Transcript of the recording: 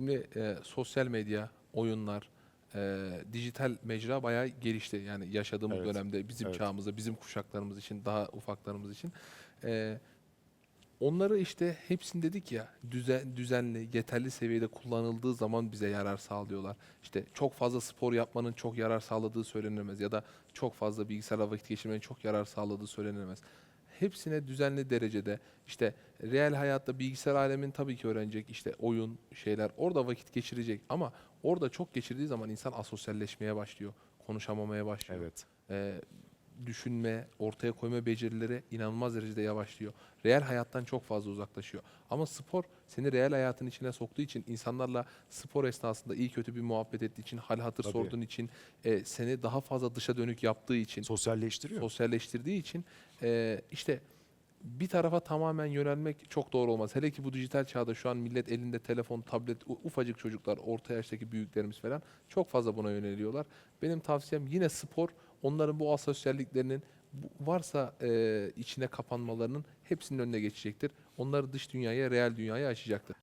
Şimdi e, sosyal medya, oyunlar, e, dijital mecra bayağı gelişti. Yani yaşadığımız Evet, dönemde bizim evet. çağımızda, bizim kuşaklarımız için, daha ufaklarımız için. E, onları işte hepsini dedik ya düzen, düzenli, yeterli seviyede kullanıldığı zaman bize yarar sağlıyorlar. İşte çok fazla spor yapmanın çok yarar sağladığı söylenemez ya da çok fazla bilgisayarla vakit geçirmenin çok yarar sağladığı söylenemez. Hepsine düzenli derecede işte real hayatta bilgisayar alemin tabii ki öğrenecek işte oyun şeyler orada vakit geçirecek ama orada çok geçirdiği zaman insan asosyalleşmeye başlıyor. Konuşamamaya başlıyor Evet. e, düşünme, ortaya koyma becerileri inanılmaz derecede yavaşlıyor. Reel hayattan çok fazla uzaklaşıyor. Ama spor seni reel hayatın içine soktuğu için, insanlarla spor esnasında iyi kötü bir muhabbet ettiği için, hal hatır Tabii. sorduğun için, e, seni daha fazla dışa dönük yaptığı için, Sosyalleştiriyor. sosyalleştirdiği için e, işte bir tarafa tamamen yönelmek çok doğru olmaz. Hele ki bu dijital çağda şu an millet elinde telefon, tablet, u- ufacık çocuklar, orta yaştaki büyüklerimiz falan çok fazla buna yöneliyorlar. Benim tavsiyem yine spor, onların bu asosyalliklerinin varsa e, içine kapanmalarının hepsinin önüne geçecektir. Onları dış dünyaya, real dünyaya açacaktır.